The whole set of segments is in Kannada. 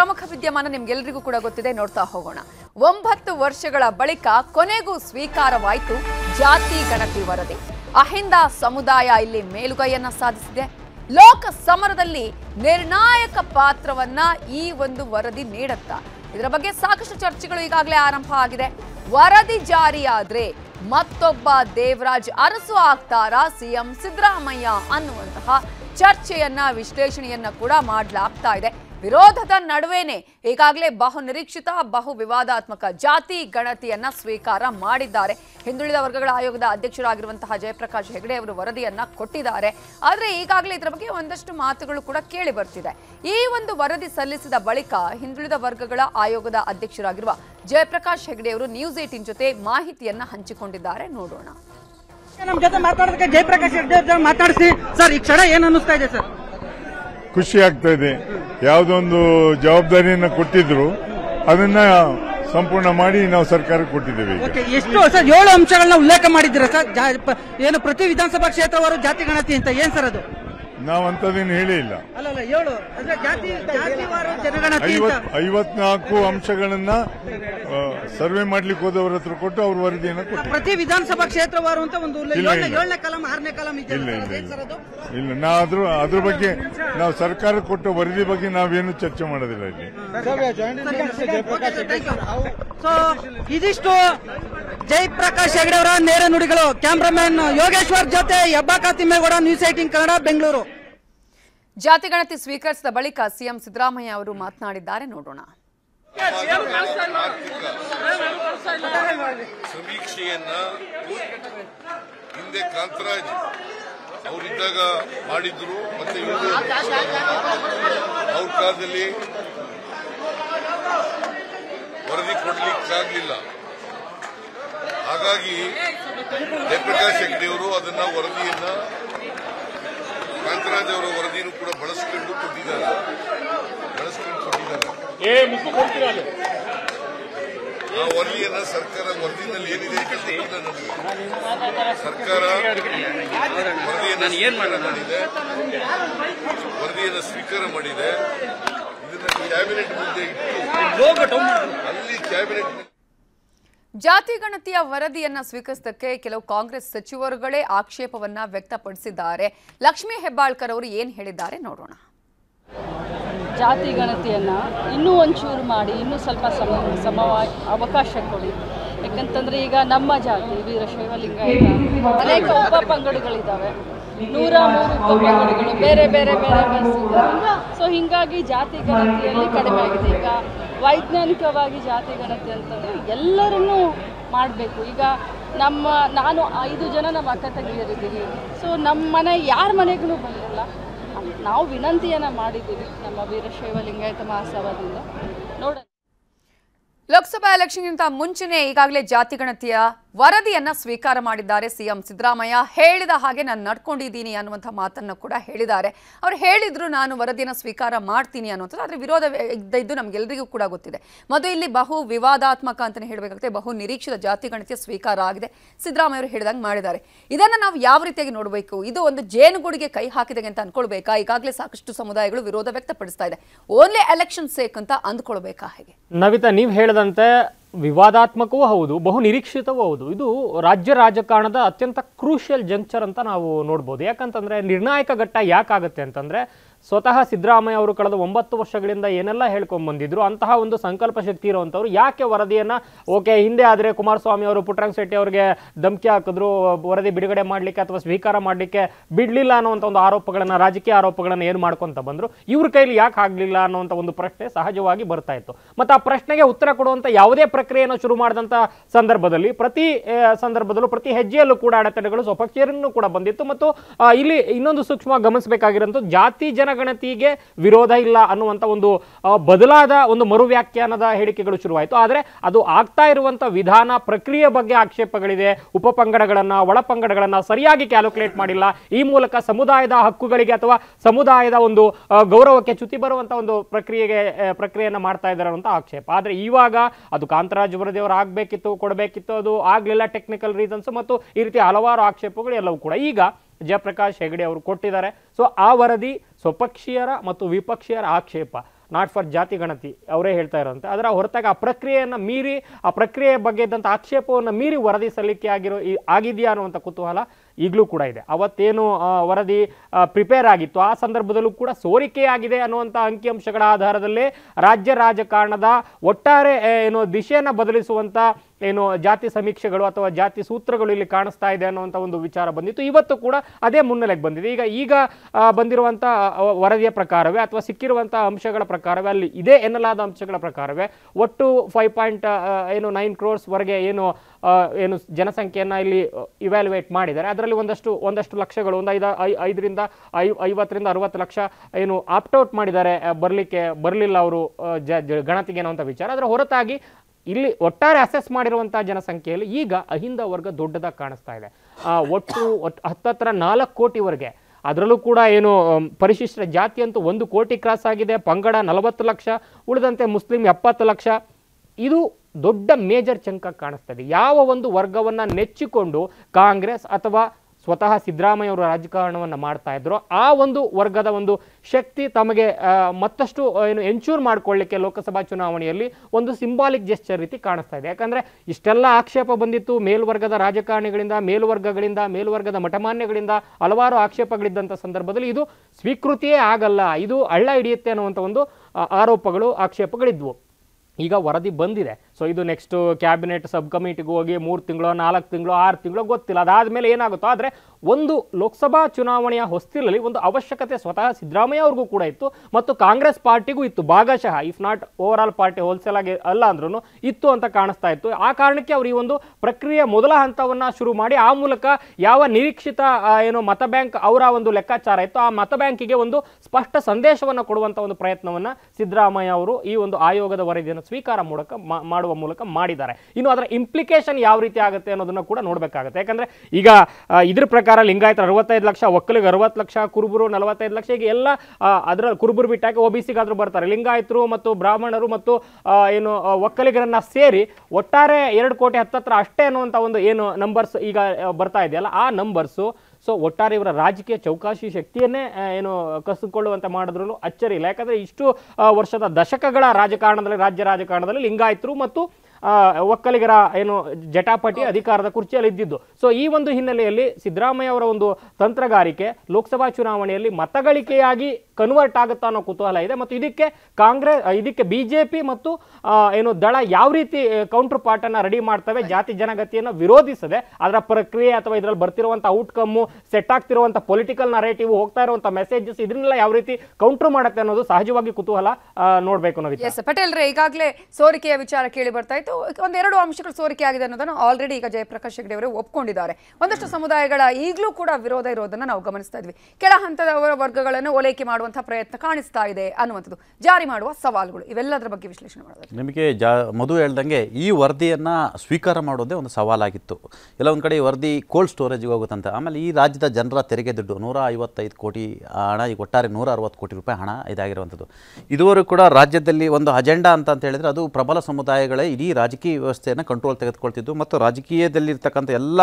ಪ್ರಮುಖ ವಿದ್ಯಮಾನ ನಿಮ್ಗೆಲ್ರಿಗೂ ಕೂಡ ಗೊತ್ತಿದೆ, ನೋಡ್ತಾ ಹೋಗೋಣ. ಒಂಬತ್ತು ವರ್ಷಗಳ ಬಳಿಕ ಕೊನೆಗೂ ಸ್ವೀಕಾರವಾಯಿತು ಜಾತಿ ಗಣತಿ ವರದಿ. ಅಹಿಂದ ಸಮುದಾಯ ಇಲ್ಲಿ ಮೇಲುಗೈಯನ್ನ ಸಾಧಿಸಿದೆ. ಲೋಕ ಸಮರದಲ್ಲಿ ನಿರ್ಣಾಯಕ ಪಾತ್ರವನ್ನ ಈ ಒಂದು ವರದಿ ನೀಡುತ್ತಾ. ಇದರ ಬಗ್ಗೆ ಸಾಕಷ್ಟು ಚರ್ಚೆಗಳು ಈಗಾಗಲೇ ಆರಂಭ ಆಗಿದೆ. ವರದಿ ಜಾರಿಯಾದ್ರೆ ಮತ್ತೊಬ್ಬ ದೇವರಾಜ್ ಅರಸು ಆಗ್ತಾರಾ, ಸಿಎಂ ಸಿದ್ದರಾಮಯ್ಯ ಅನ್ನುವಂತಹ ಚರ್ಚೆಯನ್ನ, ವಿಶ್ಲೇಷಣೆಯನ್ನ ಕೂಡ ಮಾಡಲಾಗ್ತಾ ಇದೆ. ವಿರೋಧದ ನಡುವೆನೆ ಈಗಾಗಲೇ ಬಹು ನಿರೀಕ್ಷಿತ ಬಹು ವಿವಾದಾತ್ಮಕ ಜಾತಿ ಗಣತಿಯನ್ನ ಸ್ವೀಕಾರ ಮಾಡಿದ್ದಾರೆ. ಹಿಂದುಳಿದ ವರ್ಗಗಳ ಆಯೋಗದ ಅಧ್ಯಕ್ಷರಾಗಿರುವಂತಹ ಜಯಪ್ರಕಾಶ್ ಹೆಗಡೆ ಅವರು ವರದಿಯನ್ನ ಕೊಟ್ಟಿದ್ದಾರೆ. ಆದರೆ ಈಗಾಗಲೇ ಇದರ ಬಗ್ಗೆ ಒಂದಷ್ಟು ಮಾತುಗಳು ಕೂಡ ಕೇಳಿ ಬರ್ತಿದೆ. ಈ ಒಂದು ವರದಿ ಸಲ್ಲಿಸಿದ ಬಳಿಕ ಹಿಂದುಳಿದ ವರ್ಗಗಳ ಆಯೋಗದ ಅಧ್ಯಕ್ಷರಾಗಿರುವ ಜಯಪ್ರಕಾಶ್ ಹೆಗಡೆ ಅವರು ನ್ಯೂಸ್ ಏಟಿನ್ ಜೊತೆ ಮಾಹಿತಿಯನ್ನ ಹಂಚಿಕೊಂಡಿದ್ದಾರೆ. ನೋಡೋಣ. ನಮ್ಮ ಜೊತೆ ಮಾತಾಡೋದಕ್ಕೆ ಜಯಪ್ರಕಾಶ್ ಹೆಗ್ಡೆ ಮಾತಾಡಿಸಿ. ಸರ್, ಈ ಕ್ಷಣ ಏನ್ ಅನ್ನಿಸ್ತಾ ಇದೆ ಸರ್? ಖುಷಿ ಆಗ್ತಾ ಇದೆ. ಯಾವುದೊಂದು ಜವಾಬ್ದಾರಿಯನ್ನು ಕೊಟ್ಟಿದ್ರು ಅದನ್ನ ಸಂಪೂರ್ಣ ಮಾಡಿ ನಾವು ಸರ್ಕಾರಕ್ಕೆ ಕೊಟ್ಟಿದ್ದೇವೆ ಎಷ್ಟು ಸರ್ ಏಳು ಅಂಶಗಳನ್ನ ಉಲ್ಲೇಖ ಮಾಡಿದ್ದೀರಾ ಸರ್? ಏನು ಪ್ರತಿ ವಿಧಾನಸಭಾ ಕ್ಷೇತ್ರವಾರು ಜಾತಿ ಗಣತಿ ಅಂತ ಏನ್ ಸರ್ ಅದು? ನಾವು ಅಂತದೇನು ಹೇಳೇ ಇಲ್ಲ. ಐವತ್ನಾಲ್ಕು ಅಂಶಗಳನ್ನ ಸರ್ವೆ ಮಾಡ್ಲಿಕ್ಕೆ ಹೋದವ್ರ ಹತ್ರ ಕೊಟ್ಟು ಅವ್ರ ವರದಿಯನ್ನು ಕೊಟ್ಟಿದ್ದಾರೆ. ಪ್ರತಿ ವಿಧಾನಸಭಾ ಕ್ಷೇತ್ರವಾರು ಅಂತ ಒಂದು ಇಲ್ಲ, ಏಳನೇ ಇಲ್ಲ. ಏಳನೇ ಕಲಂ ಆರನೇ ಕಲಂ ಇದೆ ಇಲ್ಲ ಇಲ್ಲ ಸರ್, ಇಲ್ಲ ಅದು ಇಲ್ಲ ನಾ ಅದ್ರ ಅದ್ರ ಬಗ್ಗೆ ನಾವು ಸರ್ಕಾರ ಕೊಟ್ಟ ವರದಿ ಬಗ್ಗೆ ನಾವೇನು ಚರ್ಚೆ ಮಾಡೋದಿಲ್ಲ ಇಲ್ಲಿ. ಸೊ ಇದಿಷ್ಟು ಜಯಪ್ರಕಾಶ್ ಹೆಗಡೆ ಅವರ ನೇರ ನುಡಿಗಳು. ಕ್ಯಾಮ್ರಾಮನ್ ಯೋಗೇಶ್ವರ್ ಜೊತೆ ಹೆಬ್ಬಾಕ ತಿಮ್ಮೇಗೌಡ ನ್ಯೂಸ್ ಏಟಿನ್ ಕನ್ನಡ ಬೆಂಗಳೂರು. ಜಾತಿ ಗಣತಿ ಸ್ವೀಕರಿಸಿದ ಬಳಿಕ ಸಿಎಂ ಸಿದ್ದರಾಮಯ್ಯ ಅವರು ಮಾತನಾಡಿದ್ದಾರೆ. ನೋಡೋಣ. ಸಮೀಕ್ಷೆಯನ್ನ ಹಿಂದೆ ಕಾಂತರಾಜ್ ಅವರಿದ್ದಾಗ ಮಾಡಿದ್ರು ಮತ್ತೆ ಅವ್ರ ಕಾಲದಲ್ಲಿ ವರದಿ ಕೊಡ್ಲಿಕ್ಕಾಗ್ಲಿಲ್ಲ. ಹಾಗಾಗಿ ಜಯಪ್ರಕಾಶ್ ಹೆಗ್ಡೆ ಅವರು ಅದನ್ನ ವರದಿಯನ್ನ ಕಾಂತರಾಜ್ ಅವರ ವರದಿಯನ್ನು ಕೂಡ ಬಳಸಿಕೊಂಡು ಕೊಟ್ಟಿದ್ದಾರೆ. ಆ ವರದಿಯನ್ನ ಸರ್ಕಾರ ವರದಿನಲ್ಲಿ ಏನಿದೆ ಅಂತ ಗೊತ್ತಿಲ್ಲ ನಮಗೆ ಸರ್ಕಾರ ವರದಿಯನ್ನು ಸ್ವೀಕಾರ ಮಾಡಿದೆ. ವರದಿಯನ್ನು ಸ್ವೀಕಾರ ಮಾಡಿದೆ. ಇದನ್ನ ಕ್ಯಾಬಿನೆಟ್ ಮುಂದೆ ಇಟ್ಟು ಅಲ್ಲಿ ಕ್ಯಾಬಿನೆಟ್ ಜಾತಿ ಗಣತಿಯ ವರದಿಯನ್ನ ಸ್ವೀಕರಿಸಿದ್ದಕ್ಕೆ ಕೆಲವು ಕಾಂಗ್ರೆಸ್ ಸಚಿವರುಗಳೇ ಆಕ್ಷೇಪವನ್ನ ವ್ಯಕ್ತಪಡಿಸಿದ್ದಾರೆ. ಲಕ್ಷ್ಮೀ ಹೆಬ್ಬಾಳ್ಕರ್ ಅವರು ಏನ್ ಹೇಳಿದ್ದಾರೆ ನೋಡೋಣ. ಜಾತಿ ಗಣತಿಯನ್ನು ಇನ್ನೂ ಒಂಚೂರು ಮಾಡಿ, ಇನ್ನೂ ಸ್ವಲ್ಪ ಸಮ, ಸಮವಾಗಿ ಅವಕಾಶ ಕೊಡಿ. ಯಾಕಂತಂದರೆ ಈಗ ನಮ್ಮ ಜಾತಿ ವೀರಶೈವ ಲಿಂಗಾಯತ ಅನೇಕ ಉಪ ಪಂಗಡಗಳಿದ್ದಾವೆ ನೂರ ಮೂರು ಪಂಗಡಗಳು, ಬೇರೆ ಬೇರೆ ಬೇರೆ ಸೊ ಹೀಗಾಗಿ ಜಾತಿ ಗಣತಿಯಲ್ಲಿ ಕಡಿಮೆ ಆಗಿದೆ. ಈಗ ವೈಜ್ಞಾನಿಕವಾಗಿ ಜಾತಿ ಗಣತಿ ಅಂತಂದರೆ ಎಲ್ಲರನ್ನೂ ಮಾಡಬೇಕು. ಈಗ ನಮ್ಮ, ನಾನು ಐದು ಜನ ನಮ್ಮ ಅಕ್ಕ ತಂಗಿಯರಿದ್ದೀವಿ ಸೊ ನಮ್ಮ ಮನೆ ಯಾರ ಮನೆಗೂ ಬಂದಿರಲ್ಲ ನಾವು ವಿನಂತಿಯನ್ನು ಮಾಡಿದ್ದೀವಿ ನಮ್ಮ ವೀರಶೈವ ಲಿಂಗಾಯತ ಮಹಾಸಭಾದಿಂದ. ನೋಡೋಣ ಲೋಕಸಭಾ ಎಲೆಕ್ಷನ್ಗಿಂತ ಮುಂಚೆನೆ ಈಗಾಗಲೇ ಜಾತಿ ಗಣತಿಯ ವರದಿಯನ್ನ ಸ್ವೀಕಾರ ಮಾಡಿದ್ದಾರೆ ಸಿಎಂ ಸಿದ್ದರಾಮಯ್ಯ. ಹೇಳಿದ ಹಾಗೆ ನಾನು ನಡ್ಕೊಂಡಿದ್ದೀನಿ ಅನ್ನುವಂಥ ಮಾತನ್ನು ಕೂಡ ಹೇಳಿದ್ದಾರೆ. ಅವ್ರು ಹೇಳಿದ್ರು, ನಾನು ವರದಿಯನ್ನು ಸ್ವೀಕಾರ ಮಾಡ್ತೀನಿ ಅನ್ನುವಂಥದ್ದು. ಆದರೆ ವಿರೋಧ ಇದ್ದ ನಮಗೆಲ್ಲರಿಗೂ ಕೂಡ ಗೊತ್ತಿದೆ. ಮತ್ತು ಇಲ್ಲಿ ಬಹು ವಿವಾದಾತ್ಮಕ ಅಂತಲೇ ಹೇಳಬೇಕಾಗುತ್ತೆ. ಬಹು ನಿರೀಕ್ಷಿತ ಜಾತಿ ಗಣತಿಯ ಸ್ವೀಕಾರ ಆಗಿದೆ. ಸಿದ್ದರಾಮಯ್ಯ ಅವರು ಹೇಳಿದಂಗೆ ಮಾಡಿದ್ದಾರೆ. ಇದನ್ನು ನಾವು ಯಾವ ರೀತಿಯಾಗಿ ನೋಡಬೇಕು? ಇದು ಒಂದು ಜೇನುಗೂಡಿಗೆ ಕೈ ಹಾಕಿದೆ ಅಂತ ಅಂದ್ಕೊಳ್ಬೇಕಾ ಈಗಾಗಲೇ ಸಾಕಷ್ಟು ಸಮುದಾಯಗಳು ವಿರೋಧ ವ್ಯಕ್ತಪಡಿಸ್ತಾ ಇದೆ. ಓನ್ಲಿ ಎಲೆಕ್ಷನ್ ಸೇಕ್ ಅಂತ ಅಂದ್ಕೊಳ್ಬೇಕಾ ಹೇಗೆ? ನವಿತಾ, ನೀವು ಹೇಳಿದಂತೆ ವಿವಾದಾತ್ಮಕವೂ ಹೌದು, ಬಹು ನಿರೀಕ್ಷಿತವೂ ಹೌದು. ಇದು ರಾಜ್ಯ ರಾಜಕಾರಣದ ಅತ್ಯಂತ ಕ್ರೂಷಿಯಲ್ ಜಂಕ್ಚರ್ ಅಂತ ನಾವು ನೋಡ್ಬೋದು. ಯಾಕಂತಂದ್ರೆ ನಿರ್ಣಾಯಕ ಘಟ್ಟ ಯಾಕಾಗತ್ತೆ ಅಂತಂದ್ರೆ ಸ್ವತಃ ಸಿದ್ದರಾಮಯ್ಯ ಅವರು ಕಳೆದ ಒಂಬತ್ತು ವರ್ಷಗಳಿಂದ ಏನೆಲ್ಲ ಹೇಳ್ಕೊಂಡ್ ಬಂದಿದ್ರು ಅಂತಹ ಒಂದು ಸಂಕಲ್ಪ ಶಕ್ತಿ ಇರುವಂತವ್ರು ಯಾಕೆ ವರದಿಯನ್ನ, ಓಕೆ, ಹಿಂದೆ ಆದ್ರೆ ಕುಮಾರಸ್ವಾಮಿ ಅವರು ಪುಟ್ಟರಂಗ ಶೆಟ್ಟಿ ಅವರಿಗೆ ಧಮಕಿ ಹಾಕಿದ್ರು, ವರದಿ ಬಿಡುಗಡೆ ಮಾಡ್ಲಿಕ್ಕೆ ಅಥವಾ ಸ್ವೀಕಾರ ಮಾಡ್ಲಿಕ್ಕೆ ಬಿಡ್ಲಿಲ್ಲ ಅನ್ನೋಂಥ ಒಂದು ಆರೋಪಗಳನ್ನ, ರಾಜಕೀಯ ಆರೋಪಗಳನ್ನ ಏನು ಮಾಡ್ಕೊಂತ ಬಂದ್ರು? ಇವ್ರ ಕೈಲಿ ಯಾಕೆ ಆಗಲಿಲ್ಲ ಅನ್ನೋಂಥ ಒಂದು ಪ್ರಶ್ನೆ ಸಹಜವಾಗಿ ಬರ್ತಾ ಇತ್ತು. ಮತ್ತೆ ಆ ಪ್ರಶ್ನೆಗೆ ಉತ್ತರ ಕೊಡುವಂತ ಯಾವುದೇ ಪ್ರಕ್ರಿಯೆಯನ್ನು ಶುರು ಮಾಡಿದಂತ ಸಂದರ್ಭದಲ್ಲಿ ಪ್ರತಿ ಸಂದರ್ಭದಲ್ಲೂ ಪ್ರತಿ ಹೆಜ್ಜೆಯಲ್ಲೂ ಕೂಡ ಅಡೆತಡೆಗಳು ಸ್ವಪಕ್ಷೀಯರನ್ನು ಕೂಡ ಬಂದಿತ್ತು. ಮತ್ತು ಇಲ್ಲಿ ಇನ್ನೊಂದು ಸೂಕ್ಷ್ಮ ಗಮನಿಸಬೇಕಾಗಿರೋಂಥ ಜಾತಿ ಜನಗಣತಿಗೆ ವಿರೋಧ ಇಲ್ಲ ಅನ್ನುವಂಥ ಒಂದು ಬದಲಾದ ಒಂದು ಮರು ವ್ಯಾಖ್ಯಾನದ ಹೇಳಿಕೆಗಳು ಶುರುವಾಯಿತು. ಆದರೆ ಅದು ಆಗ್ತಾ ಇರುವಂಥ ವಿಧಾನ ಪ್ರಕ್ರಿಯೆ ಬಗ್ಗೆ ಆಕ್ಷೇಪಗಳಿದೆ. ಉಪಪಂಗಡಗಳನ್ನು ಒಳಪಂಗಡಗಳನ್ನು ಸರಿಯಾಗಿ ಕ್ಯಾಲ್ಕುಲೇಟ್ ಮಾಡಿಲ್ಲ. ಈ ಮೂಲಕ ಸಮುದಾಯದ ಹಕ್ಕುಗಳಿಗೆ ಅಥವಾ ಸಮುದಾಯದ ಒಂದು ಗೌರವಕ್ಕೆ ಚ್ಯುತಿ ಬರುವಂಥ ಒಂದು ಪ್ರಕ್ರಿಯೆಗೆ ಪ್ರಕ್ರಿಯೆಯನ್ನು ಮಾಡ್ತಾ ಇದ್ದಾರೆ ಅಂತ ಆಕ್ಷೇಪ. ಆದರೆ ಇವಾಗ ಅದು ಕಾಂತರಾಜ್ ವರದಿಯವರು ಆಗ್ಬೇಕಿತ್ತು, ಕೊಡಬೇಕಿತ್ತು, ಅದು ಆಗಲಿಲ್ಲ ಟೆಕ್ನಿಕಲ್ ರೀಸನ್ಸ್ ಮತ್ತು ಈ ರೀತಿ ಹಲವಾರು ಆಕ್ಷೇಪಗಳು ಎಲ್ಲವೂ ಕೂಡ. ಈಗ ಜಯಪ್ರಕಾಶ್ ಹೆಗಡೆ ಅವರು ಕೊಟ್ಟಿದ್ದಾರೆ. ಸೊ ಆ ವರದಿ ಸ್ವಪಕ್ಷೀಯರ ಮತ್ತು ವಿಪಕ್ಷೀಯರ ಆಕ್ಷೇಪ ನಾಟ್ ಫಾರ್ ಜಾತಿ ಗಣತಿ, ಅವರೇ ಹೇಳ್ತಾ ಇರೋಂತೆ ಅದರ ಹೊರತಾಗಿ ಆ ಪ್ರಕ್ರಿಯೆಯನ್ನು ಮೀರಿ, ಆ ಪ್ರಕ್ರಿಯೆ ಬಗ್ಗೆ ಇದ್ದಂಥ ಆಕ್ಷೇಪವನ್ನು ಮೀರಿ ವರದಿ ಸಲ್ಲಿಕೆ ಆಗಿರೋ ಆಗಿದೆಯಾ ಅನ್ನುವಂಥ ಕುತೂಹಲ ಈಗಲೂ ಕೂಡ ಇದೆ. ಅವತ್ತೇನು ವರದಿ ಪ್ರಿಪೇರ್ ಆಗಿತ್ತು, ಆ ಸಂದರ್ಭದಲ್ಲೂ ಕೂಡ ಸೋರಿಕೆಯಾಗಿದೆ ಅನ್ನುವಂಥ ಅಂಕಿಅಂಶಗಳ ಆಧಾರದಲ್ಲೇ ರಾಜ್ಯ ರಾಜಕಾರಣದ ಒಟ್ಟಾರೆ ಏನು ದಿಶೆಯನ್ನು ಬದಲಿಸುವಂಥ ಏನು ಜಾತಿ ಸಮೀಕ್ಷೆಗಳು ಅಥವಾ ಜಾತಿ ಸೂತ್ರಗಳು ಇಲ್ಲಿ ಕಾಣಿಸ್ತಾ ಇದೆ ಅನ್ನುವಂಥ ಒಂದು ವಿಚಾರ ಬಂದಿತ್ತು. ಇವತ್ತು ಕೂಡ ಅದೇ ಮುನ್ನೆಲೆಗೆ ಬಂದಿದೆ. ಈಗ ಈಗ ಬಂದಿರುವಂಥ ವರದಿಯ ಪ್ರಕಾರವೇ ಅಥವಾ ಸಿಕ್ಕಿರುವಂಥ ಅಂಶಗಳ ಪ್ರಕಾರವೇ ಅಲ್ಲಿ ಇದೆ ಎನ್ನಲಾದ ಅಂಶಗಳ ಪ್ರಕಾರವೇ ಒಟ್ಟು ಫೈವ್ ಪಾಯಿಂಟ್ ಏನು ನೈನ್ ಕ್ರೋರ್ಸ್ವರೆಗೆ ಏನು ಏನು ಜನಸಂಖ್ಯೆಯನ್ನು ಇಲ್ಲಿ ಇವ್ಯಾಲ್ಯುವೇಟ್ ಮಾಡಿದ್ದಾರೆ. ಅದರಲ್ಲಿ ಒಂದಷ್ಟು ಒಂದಷ್ಟು ಲಕ್ಷಗಳು, ಒಂದು ಐದು, ಐ, ಐದರಿಂದ, ಐ, ಐವತ್ತರಿಂದ ಅರವತ್ತು ಲಕ್ಷ ಏನು ಆಪ್ಟ್ ಔಟ್ ಮಾಡಿದ್ದಾರೆ. ಬರಲಿಕ್ಕೆ ಬರಲಿಲ್ಲ ಅವರು ಜ- ಗಣತಿಗೆ ಅನ್ನುವಂಥ ವಿಚಾರ. ಅದರ ಹೊರತಾಗಿ ಇಲ್ಲಿ ಒಟ್ಟಾರೆ ಅಸೆಸ್ ಮಾಡಿರುವಂಥ ಜನಸಂಖ್ಯೆಯಲ್ಲಿ ಈಗ ಅಹಿಂದ ವರ್ಗ ದೊಡ್ಡದಾಗಿ ಕಾಣಿಸ್ತಾ ಇದೆ. ಒಟ್ಟು ಒಟ್ಟು ಹತ್ತತ್ರ ನಾಲ್ಕು ಕೋಟಿವರೆಗೆ. ಅದರಲ್ಲೂ ಕೂಡ ಏನು ಪರಿಶಿಷ್ಟ ಜಾತಿ ಅಂತೂ ಒಂದು ಕೋಟಿ ಕ್ರಾಸ್ ಆಗಿದೆ. ಪಂಗಡ ನಲವತ್ತು ಲಕ್ಷ, ಉಳಿದಂತೆ ಮುಸ್ಲಿಂ ಎಪ್ಪತ್ತು ಲಕ್ಷ. ಇದು ದೊಡ್ಡ ಮೇಜರ್ ಚಂಕ ಕಾಣಿಸ್ತದೆ ಯಾವ ಒಂದು ವರ್ಗವನ್ನ ನೆಚ್ಚಿಕೊಂಡು ಕಾಂಗ್ರೆಸ್ ಅಥವಾ ಸ್ವತಃ ಸಿದ್ದರಾಮಯ್ಯ ಅವರು ರಾಜಕಾರಣವನ್ನು ಮಾಡ್ತಾ ಇದ್ರು. ಆ ಒಂದು ವರ್ಗದ ಒಂದು ಶಕ್ತಿ ತಮಗೆ ಮತ್ತಷ್ಟು ಏನು ಎನ್ಶೂರ್ ಮಾಡ್ಕೊಳ್ಳಿಕ್ಕೆ ಲೋಕಸಭಾ ಚುನಾವಣೆಯಲ್ಲಿ ಒಂದು ಸಿಂಬಾಲಿಕ್ ಜೆಸ್ಚರ್ ರೀತಿ ಕಾಣಿಸ್ತಾ ಇದೆ. ಯಾಕಂದ್ರೆ ಇಷ್ಟೆಲ್ಲ ಆಕ್ಷೇಪ ಬಂದಿತ್ತು. ಮೇಲ್ವರ್ಗದ ರಾಜಕಾರಣಿಗಳಿಂದ, ಮೇಲ್ವರ್ಗಗಳಿಂದ, ಮೇಲ್ವರ್ಗದ ಮಠಮಾನ್ಯಗಳಿಂದ ಹಲವಾರು ಆಕ್ಷೇಪಗಳಿದ್ದಂಥ ಸಂದರ್ಭದಲ್ಲಿ ಇದು ಸ್ವೀಕೃತಿಯೇ ಆಗಲ್ಲ. ಇದು ಹಳ್ಳ ಹಿಡಿಯುತ್ತೆ ಅನ್ನುವಂಥ ಒಂದು ಆರೋಪಗಳು, ಆಕ್ಷೇಪಗಳಿದ್ವು. ಈಗ ವರದಿ ಬಂದಿದೆ. ಸೊ ಇದು ನೆಕ್ಸ್ಟ್ ಕ್ಯಾಬಿನೆಟ್ ಸಬ್ ಕಮಿಟಿಗೆ ಹೋಗಿ ಮೂರು ತಿಂಗಳು, ನಾಲ್ಕು ತಿಂಗಳು, ಆರು ತಿಂಗಳು ಗೊತ್ತಿಲ್ಲ. ಅದಾದಮೇಲೆ ಏನಾಗುತ್ತೋ, ಆದರೆ ಒಂದು ಲೋಕಸಭಾ ಚುನಾವಣೆಯ ಹೊಸ್ತಿಲಲ್ಲಿ ಒಂದು ಅವಶ್ಯಕತೆ ಸ್ವತಃ ಸಿದ್ದರಾಮಯ್ಯ ಅವ್ರಿಗೂ ಕೂಡ ಇತ್ತು ಮತ್ತು ಕಾಂಗ್ರೆಸ್ ಪಾರ್ಟಿಗೂ ಇತ್ತು. ಭಾಗಶಃ if not overall party wholesale ಆಗಿ ಅಲ್ಲ ಅಂದ್ರೂ ಇತ್ತು ಅಂತ ಕಾಣಿಸ್ತಾ ಇತ್ತು. ಆ ಕಾರಣಕ್ಕೆ ಅವರು ಈ ಒಂದು ಪ್ರಕ್ರಿಯೆ ಮೊದಲ ಹಂತವನ್ನು ಶುರು ಮಾಡಿ, ಆ ಮೂಲಕ ಯಾವ ನಿರೀಕ್ಷಿತ ಏನು ಮತ ಬ್ಯಾಂಕ್ ಅವರ ಒಂದು ಲೆಕ್ಕಾಚಾರ ಇತ್ತು, ಆ ಮತ ಬ್ಯಾಂಕಿಗೆ ಒಂದು ಸ್ಪಷ್ಟ ಸಂದೇಶವನ್ನು ಕೊಡುವಂಥ ಒಂದು ಪ್ರಯತ್ನವನ್ನು ಸಿದ್ದರಾಮಯ್ಯ ಅವರು ಈ ಒಂದು ಆಯೋಗದ ವರದಿಯನ್ನು ಸ್ವೀಕಾರ ಮೂಲಕ ಮಾ- ಮಾಡುವ ಮೂಲಕ ಮಾಡಿದ್ದಾರೆ. ಇನ್ನು ಅದರ ಇಂಪ್ಲಿಕೇಶನ್ ಯಾವ ರೀತಿ ಆಗುತ್ತೆ ಅನ್ನೋದನ್ನ ಕೂಡ ನೋಡಬೇಕಾಗುತ್ತೆ. ಯಾಕಂದ್ರೆ ಈಗ ಇದ್ರ ಪ್ರಕಾರ ಲಿಂಗಾಯತ ಅರವತ್ತೈದು ಲಕ್ಷ, ಒಕ್ಕಲಿಗೆ ಅರವತ್ತು ಲಕ್ಷ, ಕುರುಬರು ನಲವತ್ತೈದು ಲಕ್ಷ ಈಗ ಎಲ್ಲ ಅದರ ಕುರುಬರು ಬಿಟ್ಟಾಕಿ ಒ ಬಿ ಸಿಗಾದರೂ ಬರ್ತಾರೆ. ಲಿಂಗಾಯತರು ಮತ್ತು ಬ್ರಾಹ್ಮಣರು ಮತ್ತು ಏನು ಒಕ್ಕಲಿಗರನ್ನ ಸೇರಿ ಒಟ್ಟಾರೆ ಎರಡು ಕೋಟಿ ಹತ್ತತ್ರ ಅಷ್ಟೇ ಅನ್ನುವಂಥ ಒಂದು ಏನು ನಂಬರ್ಸ್ ಈಗ ಬರ್ತಾ ಇದೆಯಲ್ಲ, ಆ ನಂಬರ್ಸು ಸೊ ಒಟ್ಟಾರೆ ಇವರ ರಾಜಕೀಯ ಚೌಕಾಶಿ ಶಕ್ತಿಯನ್ನೇ ಏನು ಕಸಿದುಕೊಳ್ಳುವಂತೆ ಮಾಡಿದ್ರು ಅಚ್ಚರಿ ಇಲ್ಲ ಯಾಕಂದ್ರೆ ಇಷ್ಟು ವರ್ಷದ ದಶಕಗಳ ರಾಜಕಾರಣದಲ್ಲಿ, ರಾಜ್ಯ ರಾಜಕಾರಣದಲ್ಲಿ ಲಿಂಗಾಯತರು ಮತ್ತು ಒಕ್ಕಲಿಗರ ಏನು ಜಟಾಪಟಿ ಅಧಿಕಾರದ ಕುರ್ಚಿಯಲ್ಲಿ ಇದ್ದಿದ್ದು. ಸೊ ಈ ಒಂದು ಹಿನ್ನೆಲೆಯಲ್ಲಿ ಸಿದ್ದರಾಮಯ್ಯ ಅವರ ಒಂದು ತಂತ್ರಗಾರಿಕೆ ಲೋಕಸಭಾ ಚುನಾವಣೆಯಲ್ಲಿ ಮತಗಳಿಕೆಯಾಗಿ ಕನ್ವರ್ಟ್ ಆಗುತ್ತಾ ಅನ್ನೋ ಕುತೂಹಲ ಇದೆ. ಮತ್ತು ಇದಕ್ಕೆ ಕಾಂಗ್ರೆಸ್ ಇದಕ್ಕೆ ಬಿಜೆಪಿ ಮತ್ತು ಏನು ದಳ ಯಾವ ರೀತಿ ಕೌಂಟರ್ ಪಾರ್ಟ್ ರೆಡಿ ಮಾಡ್ತವೆ, ಜಾತಿ ಜನಗತಿಯನ್ನು ವಿರೋಧಿಸದೆ, ಅದರ ಪ್ರಕ್ರಿಯೆ ಅಥವಾ ಇದರಲ್ಲಿ ಬರ್ತಿರುವಂಥ ಔಟ್ಕಮ್ ಸೆಟ್ ಆಗ್ತಿರುವಂಥ ಪೊಲಿಟಿಕಲ್ ನರೇಟಿವ್ ಹೋಗ್ತಾ ಇರುವಂಥ ಮೆಸೇಜಸ್ ಇದನ್ನೆಲ್ಲ ಯಾವ ರೀತಿ ಕೌಂಟರ್ ಮಾಡುತ್ತೆ ಅನ್ನೋದು ಸಹಜವಾಗಿ ಕುತೂಹಲ ನೋಡಬೇಕು ಪಟೇಲ್ ರೇ ಈಗಾಗಲೇ ಸೋರಿಕೆಯ ವಿಚಾರ ಕೇಳಿ ಬರ್ತಾ ಒಂದೆರಡು ಅಂಶಗಳು ಸೋರಿಕೆ ಆಗಿದೆ ಅನ್ನೋದನ್ನು ಆಲ್ರೆಡಿ ಈಗ ಜಯಪ್ರಕಾಶ್ ಹೆಗ್ಡೆ ಅವರು ಒಪ್ಕೊಂಡಿದ್ದಾರೆ. ಒಂದಷ್ಟು ಸಮುದಾಯಗಳ ಈಗಲೂ ಕೂಡ ವಿರೋಧ ಇರೋದನ್ನ ನಾವು ಗಮನಿಸ್ತಾ ಇದ್ವಿ. ಕೆಳ ಹಂತದ ವರ್ಗಗಳನ್ನು ಓಲೈಕೆ ಮಾಡುವಂತಹ ಪ್ರಯತ್ನ ಕಾಣಿಸ್ತಾ ಇದೆ ಅನ್ನುವಂಥದ್ದು. ಜಾರಿ ಮಾಡುವ ಸವಾಲುಗಳು ಇವೆಲ್ಲದರ ಬಗ್ಗೆ ವಿಶ್ಲೇಷಣೆ ಮಾಡೋದು. ನಿಮಗೆ ಜಾ ಮಧು ಹೇಳ್ದಂಗೆ ಈ ವರದಿಯನ್ನು ಸ್ವೀಕಾರ ಮಾಡೋದೇ ಒಂದು ಸವಾಲಾಗಿತ್ತು. ಎಲ್ಲ ಒಂದು ಕಡೆ ಈ ವರದಿ ಕೋಲ್ಡ್ ಸ್ಟೋರೇಜ್ಗೆ ಹೋಗುತ್ತಂತೆ. ಆಮೇಲೆ ಈ ರಾಜ್ಯದ ಜನರ ತೆರಿಗೆ ದುಡ್ಡು ನೂರ ಐವತ್ತೈದು ಕೋಟಿ ಹಣ ಈಗ ಒಟ್ಟಾರೆ ನೂರ ಅರವತ್ತು ಕೋಟಿ ರೂಪಾಯಿ ಹಣ ಇದಾಗಿರುವಂಥದ್ದು. ಇದುವರೆಗೂ ಕೂಡ ರಾಜ್ಯದಲ್ಲಿ ಒಂದು ಅಜೆಂಡಾ ಅಂತ ಅಂತ ಹೇಳಿದರೆ ಅದು ಪ್ರಬಲ ಸಮುದಾಯಗಳೇ ಇಡೀ ರಾಜಕೀಯ ವ್ಯವಸ್ಥೆಯನ್ನು ಕಂಟ್ರೋಲ್ ತೆಗೆದುಕೊಳ್ತಿದ್ದು ಮತ್ತು ರಾಜಕೀಯದಲ್ಲಿರ್ತಕ್ಕಂಥ ಎಲ್ಲ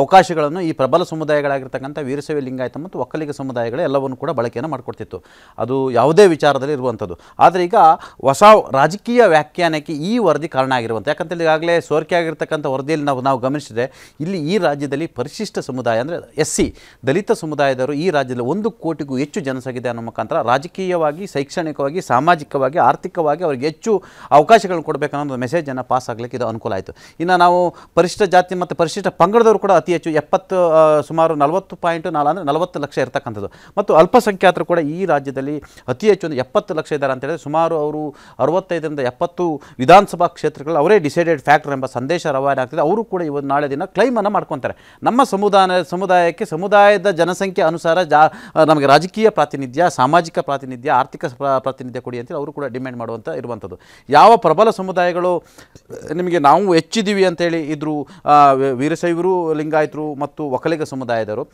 ಅವಕಾಶಗಳನ್ನು ಈ ಪ್ರಬಲ ಸಮುದಾಯಗಳಾಗಿರ್ತಕ್ಕಂಥ ವೀರಶೈವ ಲಿಂಗಾಯತ ಮತ್ತು ಒಕ್ಕಲಿಗ ಸಮುದಾಯಗಳು ಎಲ್ಲವನ್ನು ಕೂಡ ಬಳಕೆಯನ್ನು ಮಾಡಿಕೊಡ್ತಿತ್ತು. ಅದು ಯಾವುದೇ ವಿಚಾರದಲ್ಲಿ ಇರುವಂಥದ್ದು. ಆದರೆ ಈಗ ಹೊಸ ರಾಜಕೀಯ ವ್ಯಾಖ್ಯಾನಕ್ಕೆ ಈ ವರದಿ ಕಾರಣ ಆಗಿರುವಂಥ ಯಾಕಂತೇಳಿ ಈಗಾಗಲೇ ಸೋರಿಕೆ ಆಗಿರ್ತಕ್ಕಂಥ ವರದಿಯಲ್ಲಿ ನಾವು ನಾವು ಗಮನಿಸಿದರೆ ಇಲ್ಲಿ ಈ ರಾಜ್ಯದಲ್ಲಿ ಪರಿಶಿಷ್ಟ ಸಮುದಾಯ ಅಂದರೆ ಎಸ್ ಸಿ, ದಲಿತ ಸಮುದಾಯದವರು ಈ ರಾಜ್ಯದಲ್ಲಿ ಒಂದು ಕೋಟಿಗೂ ಹೆಚ್ಚು ಜನಸಂಖ್ಯೆ ಅನ್ನೋ ಮುಖಾಂತರ ರಾಜಕೀಯವಾಗಿ, ಶೈಕ್ಷಣಿಕವಾಗಿ, ಸಾಮಾಜಿಕವಾಗಿ, ಆರ್ಥಿಕವಾಗಿ ಅವರಿಗೆ ಹೆಚ್ಚು ಅವಕಾಶಗಳನ್ನು ಕೊಡಬೇಕನ್ನೋ ಒಂದು ಮೆಸೇಜನ್ನು ಪಾಸ್ ಆಗಲಿಕ್ಕೆ ಇದು ಅನುಕೂಲ ಆಯಿತು. ಇನ್ನು ನಾವು ಪರಿಶಿಷ್ಟ ಜಾತಿ ಮತ್ತು ಪರಿಶಿಷ್ಟ ಪಂಗಡದವರು ಕೂಡ ಅತಿ ಹೆಚ್ಚು ಎಪ್ಪತ್ತು ಸುಮಾರು ನಲವತ್ತು ಪಾಯಿಂಟ್ ನಾಲ್ಕು ಅಂದರೆ ನಲವತ್ತು ಲಕ್ಷ ಇರತಕ್ಕಂಥದ್ದು. ಮತ್ತು ಅಲ್ಪಸಂಖ್ಯಾತರು ಕೂಡ ಈ ರಾಜ್ಯದಲ್ಲಿ ಅತಿ ಹೆಚ್ಚು ಒಂದು ಎಪ್ಪತ್ತು ಲಕ್ಷ ಇದ್ದಾರೆ ಅಂತ ಹೇಳಿದ್ರೆ ಸುಮಾರು ಅವರು ಅರವತ್ತೈದರಿಂದ ಎಪ್ಪತ್ತು ವಿಧಾನಸಭಾ ಕ್ಷೇತ್ರಗಳು ಅವರೇ ಡಿಸೈಡೆಡ್ ಫ್ಯಾಕ್ಟರ್ ಎಂಬ ಸಂದೇಶ ರವಾನೆ ಆಗ್ತದೆ. ಅವರು ಕೂಡ ಇವತ್ತು ನಾಳೆ ದಿನ ಕ್ಲೈಮನ್ನು ಮಾಡ್ಕೊತಾರೆ. ನಮ್ಮ ಸಮುದಾಯ, ಸಮುದಾಯಕ್ಕೆ ಸಮುದಾಯದ ಜನಸಂಖ್ಯೆ ಅನುಸಾರ ಜಾ ನಮಗೆ ರಾಜಕೀಯ ಪ್ರಾತಿನಿಧ್ಯ, ಸಾಮಾಜಿಕ ಪ್ರಾತಿನಿಧ್ಯ, ಆರ್ಥಿಕ ಪ್ರ- ಪ್ರಾತಿನಿಧ್ಯ ಕೊಡಿ ಅಂತೇಳಿ ಅವರು ಕೂಡ ಡಿಮ್ಯಾಂಡ್ ಮಾಡುವಂಥ ಇರುವಂಥದ್ದು. ಯಾವ ಪ್ರಬಲ ಸಮುದಾಯಗಳು ನಿಮಗೆ ನಾವು ಹೆಚ್ಚಿದ್ದೀವಿ ಅಂತೇಳಿ ಇದ್ರು ವೀರಶೈವರು, ಲಿಂಗಾಯತರು ಮತ್ತು ಒಕ್ಕಲಿಗ ಸಮುದಾಯದವರು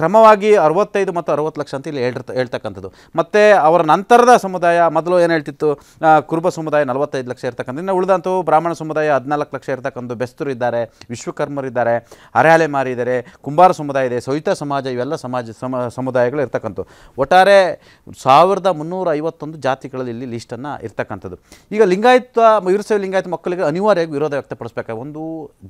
ಕ್ರಮವಾಗಿ ಅರವತ್ತೈದು ಮತ್ತು ಅರವತ್ತು ಲಕ್ಷ ಅಂತ ಇಲ್ಲಿ ಹೇಳಿರ್ತ ಹೇಳ್ತಕ್ಕಂಥದ್ದು. ಮತ್ತು ಅವರ ನಂತರದ ಸಮುದಾಯ, ಮೊದಲು ಏನು ಹೇಳ್ತಿತ್ತು ಕುರುಬ ಸಮುದಾಯ ನಲವತ್ತೈದು ಲಕ್ಷ ಇರ್ತಕ್ಕಂಥ, ಇನ್ನು ಉಳಿದಂತೂ ಬ್ರಾಹ್ಮಣ ಸಮುದಾಯ ಹದಿನಾಲ್ಕು ಲಕ್ಷ ಇರ್ತಕ್ಕಂಥ ಬೆಸ್ತರು ಇದ್ದಾರೆ ವಿಶ್ವಕರ್ಮರಿದ್ದಾರೆ ಇದ್ದಾರೆ ಮಾರಿ ಇದ್ದಾರೆ, ಕುಂಬಾರ ಸಮುದಾಯ ಇದೆ, ಸವಿತ ಸಮಾಜ, ಇವೆಲ್ಲ ಸಮಾಜ, ಸಮ, ಸಮುದಾಯಗಳು ಇರ್ತಕ್ಕಂಥ ಒಟ್ಟಾರೆ ಸಾವಿರದ ಮುನ್ನೂರ ಐವತ್ತೊಂದು ಜಾತಿಗಳಲ್ಲಿ ಇಲ್ಲಿ ಲಿಸ್ಟನ್ನು ಇರ್ತಕ್ಕಂಥದ್ದು. ಈಗ ಲಿಂಗಾಯತ, ವೀರಶೈವ ಲಿಂಗಾಯತ ಮಕ್ಕಳಿಗೆ ಅನಿವಾರ್ಯವಾಗಿ ವಿರೋಧ ವ್ಯಕ್ತಪಡಿಸ್ಬೇಕು ಒಂದು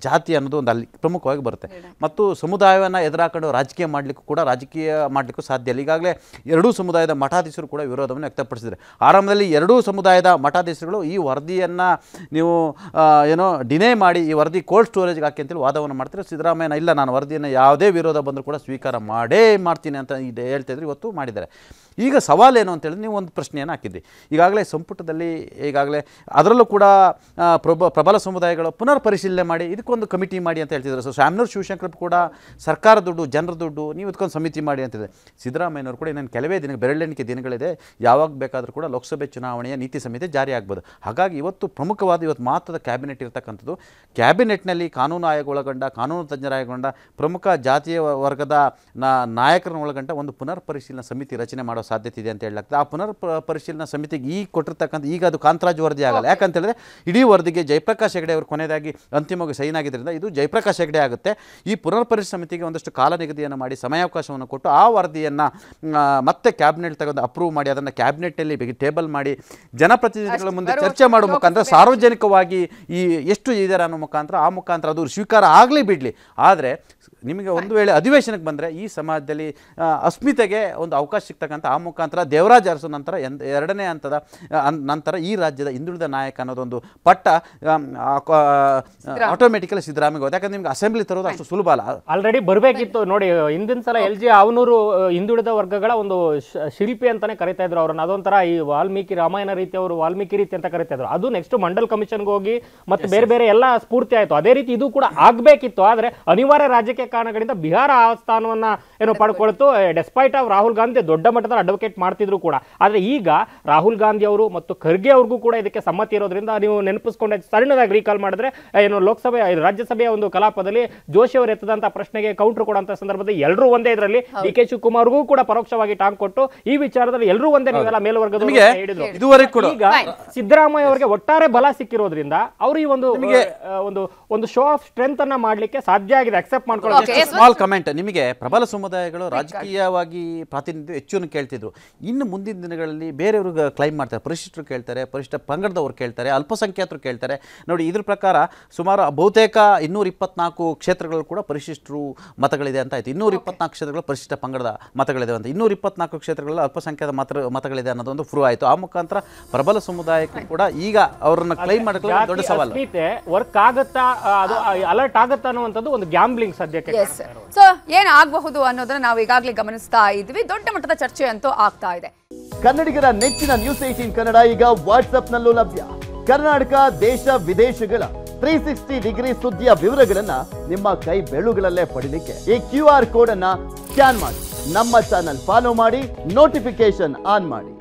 ಜಾತಿ ಅನ್ನೋದು ಒಂದು ಅಲ್ಲಿ ಪ್ರಮುಖವಾಗಿ ಬರುತ್ತೆ. ಮತ್ತು ಸಮುದಾಯವನ್ನು ಎದುರಾಕೊಂಡು ರಾಜಕೀಯ ಮಾಡಲಿಕ್ಕೂ ಕೂಡ ರಾಜಕೀಯ ಮಾಡಲಿಕ್ಕೂ ಸಾಧ್ಯ ಇಲ್ಲ. ಈಗಾಗಲೇ ಎರಡೂ ಸಮುದಾಯದ ಮಠಾಧೀಶರು ಕೂಡ ವಿರೋಧವನ್ನು ವ್ಯಕ್ತಪಡಿಸಿದ್ದಾರೆ. ಆರಂಭದಲ್ಲಿ ಎರಡೂ ಸಮುದಾಯದ ಮಠಾಧೀಶರುಗಳು ಈ ವರದಿಯನ್ನು ನೀವು ಏನೋ ಡಿನೇ ಮಾಡಿ ಈ ವರದಿ ಕೋಲ್ಡ್ ಸ್ಟೋರೇಜ್ಗೆ ಹಾಕಿ ಅಂತೇಳಿ ವಾದವನ್ನು ಮಾಡ್ತಾರೆ ಸಿದ್ದರಾಮಯ್ಯ, ಇಲ್ಲ, ನಾನು ವರದಿಯನ್ನು ಯಾವುದೇ ವಿರೋಧ ಬಂದರೂ ಕೂಡ ಸ್ವೀಕಾರ ಮಾಡೇ ಮಾಡ್ತೀನಿ ಅಂತ ಇದೆ ಹೇಳ್ತಿದ್ರು ಇವತ್ತು ಮಾಡಿದ್ದಾರೆ. ಈಗ ಸವಾಲೇನು ಅಂತ ಹೇಳಿದ್ರೆ ನೀವು ಒಂದು ಪ್ರಶ್ನೆಯನ್ನು ಹಾಕಿದ್ರಿ. ಈಗಾಗಲೇ ಸಂಪುಟದಲ್ಲಿ, ಈಗಾಗಲೇ ಅದರಲ್ಲೂ ಕೂಡ ಪ್ರಬ ಪ್ರಬಲ ಸಮುದಾಯಗಳು ಪುನರ್ ಪರಿಶೀಲನೆ ಮಾಡಿ ಇದಕ್ಕೊಂದು ಕಮಿಟಿ ಮಾಡಿ ಅಂತ ಹೇಳ್ತಿದ್ರು ಸೊ ಶಾಮ್ನೂರ್ ಶಿವಶಂಕರ್ ಕೂಡ ಸರ್ಕಾರ ದುಡ್ಡು, ಜನರ ದುಡ್ಡು ನೀವು ಇದಕ್ಕೊಂದು ಸಮಿತಿ ಮಾಡಿ ಅಂತಿದೆ. ಸಿದ್ದರಾಮಯ್ಯನವರು ಕೂಡ ಇನ್ನೊಂದು ಕೆಲವೇ ದಿನ, ಬೆರಳೆಣಿಕೆ ದಿನಗಳಿದೆ. ಯಾವಾಗ ಬೇಕಾದರೂ ಕೂಡ ಲೋಕಸಭೆ ಚುನಾವಣೆಯ ನೀತಿ ಸಂಹಿತೆ ಜಾರಿ ಆಗ್ಬೋದು. ಹಾಗಾಗಿ ಇವತ್ತು ಪ್ರಮುಖವಾದ ಇವತ್ತು ಮಹತ್ವದ ಕ್ಯಾಬಿನೆಟ್ ಇರತಕ್ಕಂಥದ್ದು ಕ್ಯಾಬಿನೆಟ್ನಲ್ಲಿ ಕಾನೂನು ಆಯೋಗ ಒಳಗೊಂಡ ಕಾನೂನು ತಜ್ಞರ ಒಳಗೊಂಡ ಪ್ರಮುಖ ಜಾತಿಯ ವರ್ಗದ ನಾಯಕರನ್ನು ಒಳಗೊಂಡ ಒಂದು ಪುನರ್ ಪರಿಶೀಲನಾ ಸಮಿತಿ ರಚನೆ ಮಾಡೋ ಸಾಧ್ಯತೆ ಇದೆ ಅಂತ ಹೇಳಲಾಗ್ತದೆ. ಆ ಪುನರ್ ಪರಿಶೀಲನಾ ಸಮಿತಿಗೆ ಈಗ ಕೊಟ್ಟಿರ್ತಕ್ಕಂಥ, ಈಗ ಅದು ಕಾಂತರಾಜ್ ವರದಿ ಆಗಲ್ಲ. ಯಾಕಂತ ಹೇಳಿದ್ರೆ ಇಡೀ ವರದಿಗೆ ಜಯಪ್ರಕಾಶ್ ಹೆಗಡೆ ಅವರು ಕೊನೆಯದಾಗಿ ಅಂತಿಮವಾಗಿ ಸೈನ್ ಆಗಿದ್ದರಿಂದ ಇದು ಜಯಪ್ರಕಾಶ್ ಹೆಗಡೆ ಆಗುತ್ತೆ. ಈ ಪುನರ್ ಸಮಿತಿಗೆ ಒಂದಷ್ಟು ಕಾಲ ನಿಗದಿಯನ್ನು ಮಾಡಿ ಸಮಯಾವಕಾಶವನ್ನು ಕೊಟ್ಟು ಆ ವರದಿಯನ್ನು ಮತ್ತೆ ಕ್ಯಾಬಿನೆಟ್ ತಗೊಂಡು ಅಪ್ರೂವ್ ಮಾಡಿ ಅದನ್ನು ಕ್ಯಾಬಿನೆಟ್ನಲ್ಲಿ ಟೇಬಲ್ ಮಾಡಿ ಜನಪ್ರತಿನಿಧಿಗಳ ಮುಂದೆ ಚರ್ಚೆ ಮಾಡುವ ಮುಖಾಂತರ ಸಾರ್ವಜನಿಕವಾಗಿ ಈ ಎಷ್ಟು ಇದರ ಅನ್ನೋ ಮುಖಾಂತರ ಆ ಮುಖಾಂತರ ಅದು ಸ್ವೀಕಾರ ಆಗಲಿ ಬಿಡಲಿ. ಆದರೆ ನಿಮಗೆ ಒಂದು ವೇಳೆ ಅಧಿವೇಶನಕ್ಕೆ ಬಂದರೆ ಈ ಸಮಾಜದಲ್ಲಿ ಅಸ್ಮಿತೆಗೆ ಒಂದು ಅವಕಾಶ ಸಿಗ್ತಕ್ಕಂಥ ಆ ಮುಖಾಂತರ ದೇವರಾಜ್ ಅರಸು ನಂತರ ಎಂದ ಎರಡನೇ ಹಂತದ ನಂತರ ಈ ರಾಜ್ಯದ ಹಿಂದುಳಿದ ನಾಯಕ ಅನ್ನೋದೊಂದು ಪಟ್ಟ ಆಟೋಮೆಟಿಕಲಿ ಸಿದ್ದರಾಮಯ್ಯ. ಹೋದ ಯಾಕಂದ್ರೆ ನಿಮ್ಗೆ ಅಸೆಂಬ್ಲಿ ತರೋದು ಅಷ್ಟು ಸುಲಭ ಅಲ್ಲ. ಆಲ್ರೆಡಿ ಬರಬೇಕಿತ್ತು. ನೋಡಿ ಹಿಂದಿನ ಸಲ ಎಲ್ ಜಿ ಅವನೂರು ಹಿಂದುಳಿದ ವರ್ಗಗಳ ಒಂದು ಶ- ಶಿಲ್ಪಿ ಅಂತಾನೆ ಕರಿತಾ ಇದ್ರು ಅವ್ರನ್ನ. ಅದೊಂಥರ ಈ ವಾಲ್ಮೀಕಿ ರಾಮಾಯಣ ರೀತಿ ಅವರು ವಾಲ್ಮೀಕಿ ರೀತಿ ಅಂತ ಕರಿತಾ ಇದ್ರು. ಅದು ನೆಕ್ಸ್ಟ್ ಮಂಡಲ್ ಕಮಿಷನ್ಗೆ ಹೋಗಿ ಮತ್ತೆ ಬೇರೆ ಬೇರೆ ಎಲ್ಲ ಸ್ಫೂರ್ತಿ ಆಯಿತು. ಅದೇ ರೀತಿ ಇದು ಕೂಡ ಆಗಬೇಕಿತ್ತು. ಆದರೆ ಅನಿವಾರ್ಯ ರಾಜಕೀಯ ಕಾರಣಗಳಿಂದ ಬಿಹಾರ ಆ ಸ್ಥಾನವನ್ನ ಏನೋ ಪಡ್ಕೊಳ್ತು. ಡೆಸ್ಪೈಟ್ ಆಫ್ ರಾಹುಲ್ ಗಾಂಧಿ ದೊಡ್ಡ ಮಟ್ಟದ ಅಡ್ವೊಕೇಟ್ ಮಾಡ್ತಿದ್ರು ಕೂಡ. ಆದ್ರೆ ಈಗ ರಾಹುಲ್ ಗಾಂಧಿ ಅವರು ಮತ್ತು ಖರ್ಗೆ ಅವ್ರಿಗೂ ಕೂಡ ಇದಕ್ಕೆ ಸಮ್ಮತಿ ಇರೋದ್ರಿಂದ ನೀವು ನೆನಪಿಸ್ಕೊಂಡೆ ಸಣ್ಣದಾಗಿ ರೀಕಾಲ್ ಮಾಡಿದ್ರೆ ಏನು ಲೋಕಸಭೆ ರಾಜ್ಯಸಭೆಯ ಒಂದು ಕಲಾಪದಲ್ಲಿ ಜೋಶಿ ಅವರು ಎತ್ತದಂತ ಪ್ರಶ್ನೆಗೆ ಕೌಂಟರ್ ಕೊಡುವಂತ ಸಂದರ್ಭದಲ್ಲಿ ಎಲ್ಲರೂ ಒಂದೇ ಇದರಲ್ಲಿ. ಡಿ ಕೆ ಶಿವಕುಮಾರ್ಗೂ ಕೂಡ ಪರೋಕ್ಷವಾಗಿ ಟಾಂಗ್ ಕೊಟ್ಟು ಈ ವಿಚಾರದಲ್ಲಿ ಎಲ್ಲರೂ ಒಂದೇ ನೀವೆಲ್ಲ ಮೇಲ್ವರ್ಗದ ನಿಮಗೆ ಹೇಳಿದ್ರು. ಇದುವರೆಗೆ ಈಗ ಸಿದ್ದರಾಮಯ್ಯ ಅವರಿಗೆ ಒಟ್ಟಾರೆ ಬಲ ಸಿಕ್ಕಿರೋದ್ರಿಂದ ಅವರು ಈ ಒಂದು ಒಂದು ಒಂದು ಶೋ ಆಫ್ ಸ್ಟ್ರೆಂತ್ ಅನ್ನ ಮಾಡ್ಲಿಕ್ಕೆ ಸಾಧ್ಯ ಆಗಿದೆ. ಅಕ್ಸೆಪ್ಟ್ ಮಾಡ್ಕೊಳ್ಳೋಕೆ Okay. ಸ್ಮಾಲ್ ಕಮೆಂಟ್ ನಿಮಗೆ ಪ್ರಬಲ ಸಮುದಾಯಗಳು ರಾಜಕೀಯವಾಗಿ ಪ್ರಾತಿನಿಧ್ಯ ಹೆಚ್ಚು ಕೇಳ್ತಿದ್ರು. ಇನ್ನು ಮುಂದಿನ ದಿನಗಳಲ್ಲಿ ಬೇರೆಯವರು ಕ್ಲೈಮ್ ಮಾಡ್ತಾರೆ. ಪರಿಶಿಷ್ಟರು ಕೇಳ್ತಾರೆ ಪರಿಶಿಷ್ಟ ಪಂಗಡದವ್ರು ಕೇಳ್ತಾರೆ ಅಲ್ಪಸಂಖ್ಯಾತರು ಕೇಳ್ತಾರೆ. ನೋಡಿ ಇದ್ರ ಪ್ರಕಾರ ಸುಮಾರು ಬಹುತೇಕ ಇನ್ನೂರ ಇಪ್ಪತ್ನಾಲ್ಕು ಕ್ಷೇತ್ರಗಳು ಕೂಡ ಪರಿಶಿಷ್ಟರು ಮತಗಳಿದೆ ಅಂತ ಆಯ್ತು. ಇನ್ನೂರ ಇಪ್ಪತ್ನಾಲ್ಕು ಕ್ಷೇತ್ರಗಳು ಪರಿಶಿಷ್ಟ ಪಂಗಡದ ಮತಗಳಿದೆ ಅಂತ. ಇನ್ನೂರ ಇಪ್ಪತ್ನಾಲ್ಕು ಕ್ಷೇತ್ರಗಳಲ್ಲಿ ಅಲ್ಪಸಂಖ್ಯಾತ ಮತ ಮತಗಳಿದೆ ಅನ್ನೋದೊಂದು ಪ್ರೂವ್ ಆಯಿತು. ಆ ಮುಖಾಂತರ ಪ್ರಬಲ ಸಮುದಾಯಕ್ಕೂ ಕೂಡ ಈಗ ಅವರನ್ನ ಕ್ಲೈಮ್ ಮಾಡಕ್ಕೆ ದೊಡ್ಡ ಸವಾಲು. ವರ್ಕ್ ಆಗತ್ತಾ ಅದು ಅಲರ್ಟ್ ಆಗುತ್ತಾ ಅನ್ನುವಂಥದ್ದು ಒಂದು ಗ್ಯಾಂಬ್ಲಿಂಗ್ ಸದ್ಯಕ್ಕೆ ಎಸ್ ಸೊ ಏನ್ ಆಗಬಹುದು ಅನ್ನೋದನ್ನ ನಾವು ಈಗಾಗಲೇ ಗಮನಿಸ್ತಾ ಇದ್ವಿ. ದೊಡ್ಡ ಮಟ್ಟದ ಚರ್ಚೆ ಅಂತೂ ಆಗ್ತಾ ಇದೆ. ಕನ್ನಡಿಗರ ನೆಚ್ಚಿನ ನ್ಯೂಸ್ ಏಟೀನ್ ಕನ್ನಡ ಈಗ ವಾಟ್ಸ್ಆಪ್ನಲ್ಲೂ ಲಭ್ಯ. ಕರ್ನಾಟಕ ದೇಶ ವಿದೇಶಗಳ ತ್ರೀ ಸಿಕ್ಸ್ಟಿ ಡಿಗ್ರಿ ಸುದ್ದಿಯ ವಿವರಗಳನ್ನ ನಿಮ್ಮ ಕೈ ಬೆಳುಗಳಲ್ಲೇ ಪಡಿಲಿಕ್ಕೆ ಈ ಕ್ಯೂ ಆರ್ ಕೋಡ್ ಅನ್ನ ಸ್ಕ್ಯಾನ್ ಮಾಡಿ. ನಮ್ಮ ಚಾನಲ್ ಫಾಲೋ ಮಾಡಿ ನೋಟಿಫಿಕೇಶನ್ ಆನ್ ಮಾಡಿ.